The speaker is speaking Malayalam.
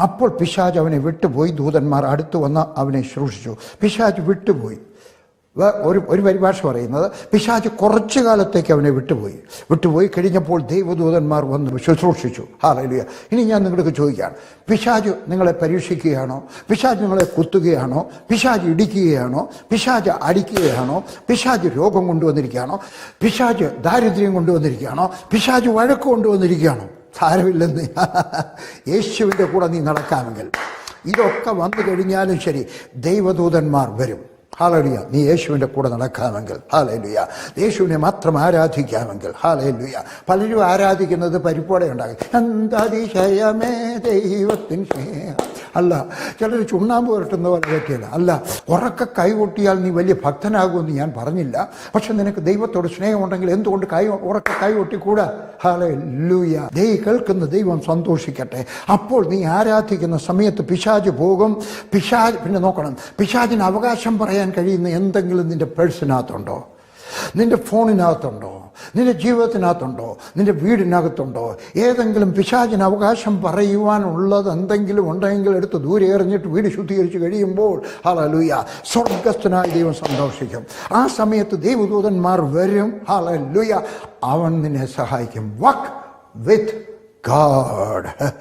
അപ്പോൾ പിശാജ് അവനെ വിട്ടുപോയി. ദൂതന്മാർ അടുത്ത് വന്ന് അവനെ ശുശ്രൂഷിച്ചു. പിശാജ് വിട്ടുപോയി. ഒരു ഒരു പരിഭാഷ പറയുന്നത് പിശാജ് കുറച്ചു കാലത്തേക്ക് അവനെ വിട്ടുപോയി. വിട്ടുപോയി കഴിഞ്ഞപ്പോൾ ദൈവദൂതന്മാർ വന്ന് ശുശ്രൂഷിച്ചു. ഹാലലിയ. ഇനി ഞാൻ നിങ്ങൾക്ക് ചോദിക്കുകയാണ്. പിശാജ് നിങ്ങളെ പരീക്ഷിക്കുകയാണോ? പിശാജ് നിങ്ങളെ കുത്തുകയാണോ? പിശാജ് ഇടിക്കുകയാണോ? പിശാജ് അടിക്കുകയാണോ? പിശാജ് രോഗം കൊണ്ടുവന്നിരിക്കുകയാണോ? പിശാജ് ദാരിദ്ര്യം കൊണ്ടുവന്നിരിക്കുകയാണോ? പിശാജ് വഴക്ക് കൊണ്ടുവന്നിരിക്കുകയാണോ? സാരമില്ലെന്ന്. യേശുവിന്റെ കൂടെ നീ നടക്കാമെങ്കിൽ. ഇതൊക്കെ വന്നു കഴിഞ്ഞാലും ശരി ദൈവദൂതന്മാർ വരും. ഹാലലുയ നീ യേശുവിന്റെ കൂടെ നടക്കാമെങ്കിൽ. ഹാലലുയ യേശുവിനെ മാത്രം ആരാധിക്കാമെങ്കിൽ. ഹാലലുയ പലരും ആരാധിക്കുന്നത് പരിപ്പോടെ ഉണ്ടാകും എന്താതിശയമേ ദൈവത്തിൻ അല്ല ചിലർ ചുണ്ണാമ്പ് പുരട്ടുന്ന പോലെ പറ്റിയല്ല അല്ല ഉറക്കെ കൈകൊട്ടിയാൽ നീ വലിയ ഭക്തനാകുമെന്ന് ഞാൻ പറഞ്ഞില്ല. പക്ഷെ നിനക്ക് ദൈവത്തോട് സ്നേഹമുണ്ടെങ്കിൽ എന്തുകൊണ്ട് കൈ ഉറക്കെ കൈകൊട്ടിക്കൂടാ ഹാലേ ലൂയ ദൈ കേൾക്കുന്ന ദൈവം സന്തോഷിക്കട്ടെ. അപ്പോൾ നീ ആരാധിക്കുന്ന സമയത്ത് പിശാജ് പോകും. പിശാജ് പിന്നെ നോക്കണം. പിശാജിന് അവകാശം പറയാൻ കഴിയുന്ന എന്തെങ്കിലും നിന്റെ പേഴ്സിനകത്തുണ്ടോ? നിന്റെ ഫോണിനകത്തുണ്ടോ? നിന്റെ ജീവിതത്തിനകത്തുണ്ടോ? നിന്റെ വീടിനകത്തുണ്ടോ? ഏതെങ്കിലും പിശാചിന് അവകാശം പറയുവാനുള്ളത് എന്തെങ്കിലും ഉണ്ടെങ്കിൽ എടുത്ത് ദൂരെ എറിഞ്ഞിട്ട് വീട് ശുദ്ധീകരിച്ച് കഴിയുമ്പോൾ ഹാലലൂയ സ്വർഗസ്ഥനായ ദൈവം സന്തോഷിക്കും. ആ സമയത്ത് ദൈവദൂതന്മാർ വരും ഹാലലൂയ അവൻ നിന്നെ സഹായിക്കും. Walk with God.